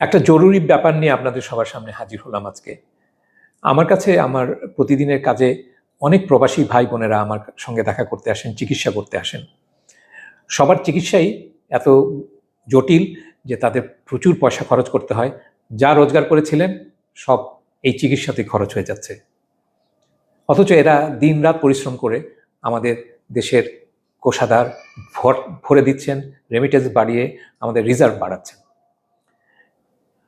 একটা জরুরি ব্যাপার নিয়ে আপনাদের সবার সামনে হাজির হলাম আজকে। আমার কাছে, আমার প্রতিদিনের কাজে অনেক প্রবাসী ভাই বোনেরা আমার সঙ্গে দেখা করতে আসেন, চিকিৎসা করতে আসেন। সবার চিকিৎসাই এত জটিল যে তাদের প্রচুর পয়সা খরচ করতে হয়। যা রোজগার করেছিলেন, সব এই চিকিৎসাতে খরচ হয়ে যাচ্ছে। অথচ এরা দিনরাত পরিশ্রম করে আমাদের দেশের কোষাধার ভর- ভরে দিচ্ছেন রেমিটেন্স বাড়িয়ে আমাদের রিজার্ভ বাড়াচ্ছেন।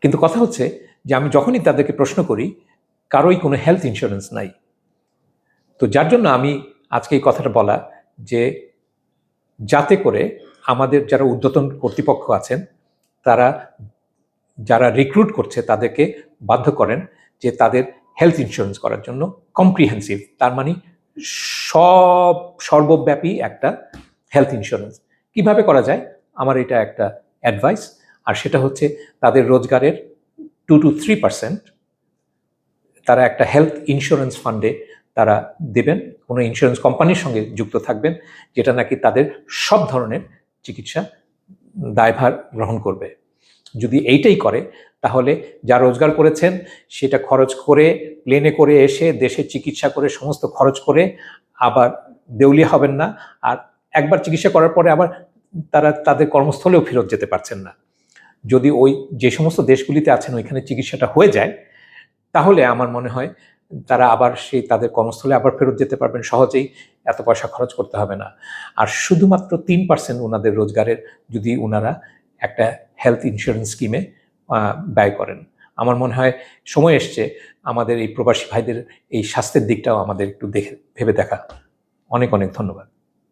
কিন্তু কথা হচ্ছে যে আমি যখনই তাদেরকে প্রশ্ন করি, কারোই কোনো হেলথ ইন্স্যুরেন্স নাই। তো যার জন্য আমি আজকে এই কথাটা বলা যে যাতে করে আমাদের যারা উদ্যতন কর্তৃপক্ষ আছেন, তারা যারা রিক্রুট করছে তাদেরকে বাধ্য করেন যে তাদের হেলথ ইন্স্যুরেন্স করার জন্য কম্প্রিহেন্সিভ তার মানে সব সর্বব্যাপী একটা হেলথ ইন্স্যুরেন্স কীভাবে করা যায়? আমার এটা একটা অ্যাডভাইস আর সেটা হচ্ছে তাদের রোজগারের টু টু থ্রি পার্সেন্ট তারা একটা হেলথ ইন্স্যুরেন্স ফান্ডে তারা দেবেন, কোনো ইন্স্যুরেন্স কোম্পানির সঙ্গে যুক্ত থাকবেন, যেটা নাকি তাদের সব ধরনের চিকিৎসা দায়ভার গ্রহণ করবে। যদি এইটাই করে, তাহলে যা রোজগার করেছেন, সেটা খরচ করে প্লেনে করে এসে, দেশে চিকিৎসা করে, সমস্ত খরচ করে আবার দেউলিয়া হবেন না, আর একবার চিকিৎসা করার পরে আবার তারা তাদের কর্মস্থলেও ফেরত যেতে পারছেন না। যদি ওই যে সমস্ত দেশগুলিতে আছেন, ওইখানে চিকিৎসাটা হয়ে যায়, তাহলে আমার মনে হয় তারা আবার সেই তাদের কর্মস্থলে আবার ফেরত যেতে পারবেন, সহজেই এত পয়সা খরচ করতে হবে না। আর শুধুমাত্র তিন পার্সেন্ট ওনাদের রোজগারের যদি ওনারা একটা হেলথ ইন্স্যুরেন্স স্কিমে ব্যয় করেন। আমার মনে হয় সময় এসছে আমাদের এই প্রবাসী ভাইদের এই স্বাস্থ্যের দিকটাও আমাদের একটু দেখে, ভেবে দেখা। অনেক অনেক ধন্যবাদ।